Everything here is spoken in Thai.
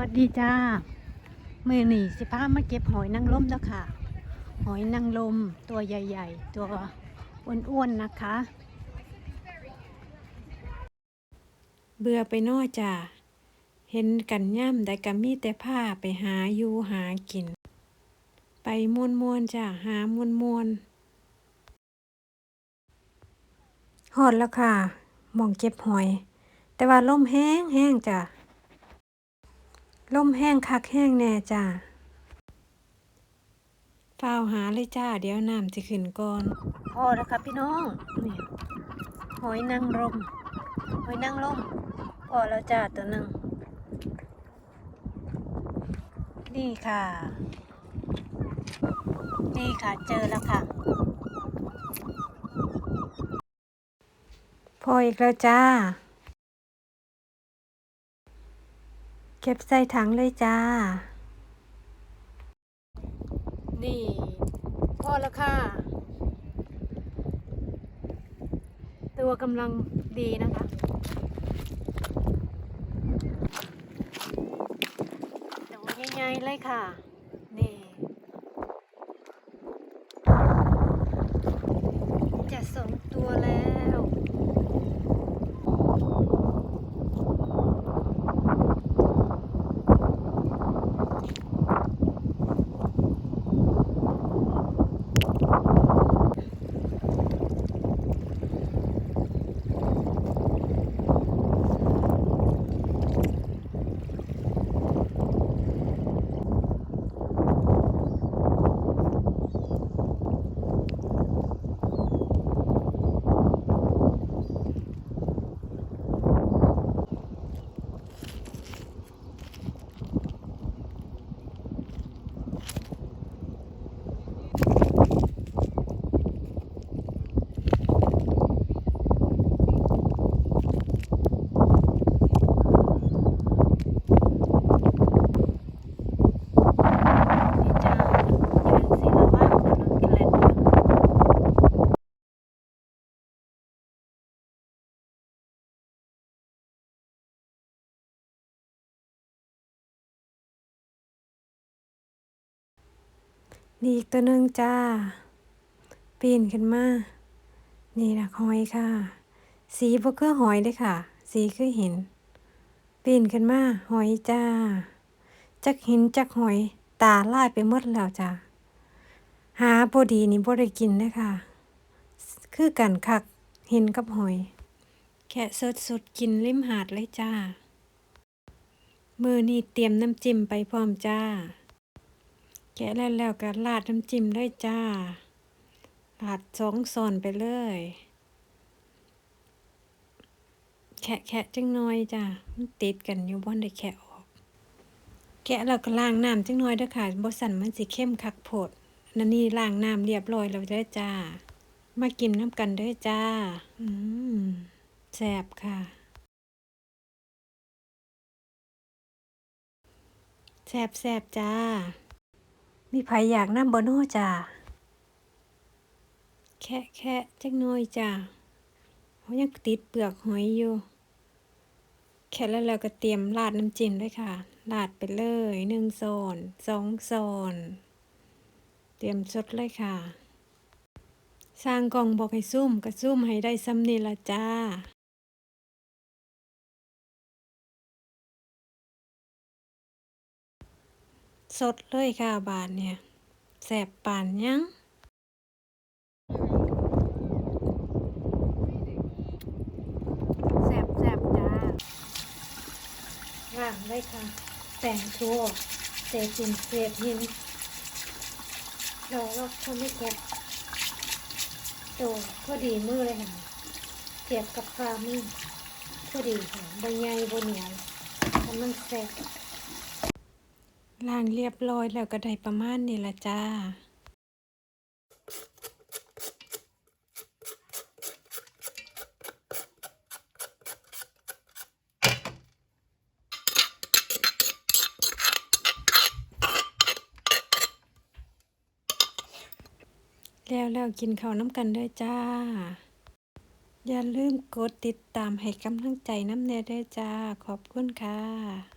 วัสดีจ้ามือหนีสิพามาเก็บหอยนางรมแล้วค่ะ หอยนางรมตัวใหญ่ ๆ ตัวอ้วนๆนะคะ เบื่อไปนอจ้าเห็นกันย่ำแต่ก็มีแต่ผ้าไปหาอยู่หากิน ไปมวนมวนๆจ้าหามวนมวนๆหอดแล้วค่ะมองเก็บหอย แต่ว่าล่มแห้งแห้งจ้ะ ล่มแห้งคักแห้งแน่จ้าฝ้าวหาเลยจ้า เดี๋ยวน้ำจะขึ้นก่อนพอแล้วครับพี่น้องนี่หอยนางรมหอยนางรมพอแล้วจ้าตัวหนึ่งนี่ค่ะ นี่ค่ะเจอแล้วค่ะ พออีกแล้วจ้า ก็บใส่ถังเลยจ้า นี่พอแล้วค่ะ ตัวกำลังดีนะคะ ตัวใหญ่ๆเลยค่ะ นี่ จะสองตัวแล้ว นี่จ้ายืนสีละว่างคนละเกล็ด นี่อีกตัวหนึ่งจ้า ปีนขึ้นมา นี่นะหอยค่ะ สีบ่คือหอยเลยค่ะ สีคือหิน ปีนขึ้นมาหอยจ้า จักหินจักหอย ตาลายไปหมดแล้วจ้าหาบ่ดีนี่บ่ได้กินเลยค่ะ คือกันคักเห็นกับหอย แค่สดสดๆกินริมหาดเลยจ้า มือนี่เตรียมน้ำจิ้มไปพร้อมจ้า แกะแล้วแล้วก็ราดน้ำจิ้มเลยจ้าราดสองส่อนไปเลย แคะแคะจังน้อยจ้ามันติดกันอยู่บ่ได้แคะออก แกะแล้วก็ล้างน้ำจังน้อยเด้อค่ะบสันมันสิเข้มคักโพดนันนี่ล้างน้ำเรียบร้อยแล้วเด้อจ้า มากินน้ำกันเด้อจ้า อืมแซ่บค่ะแซ่บแซ่บจ้า มีไผอยากน้ำบ่โน่จ้าแคะแคะจักน่อยจ้าเขายังติดเปลือกหอยอยู่ แค่แล้วเราก็เตรียมราดน้ำจิ้มด้วยค่ะ ราดไปเลยหนึ่งโซนสองโซน เตรียมสดเลยค่ะ สร้างกล่องบอกให้ซุ่มก็ซุ่มให้ได้ซ้ำนี่ละจ้า สดเลยค่ะบาทเนี่ยแสบปานยังแสบแสบจ้าว่างเลยค่ะ แต่งทั่วเศษหินเศษหินเราเราทำไม่แกะโตพอดีมือเลยค่ะเทียบกับฝ่ามือพอดีค่ะใบใหญ่บนเหนียวกำลังแสบ ล้างเรียบร้อยแล้วก็ได้ประมาณนี้ละจ้า แล้วแล้วกินข้าวน้ำกันด้วยจ้า อย่าลืมกดติดตามให้กำลังใจน้ำแน่ด้วยจ้า ขอบคุณค่ะ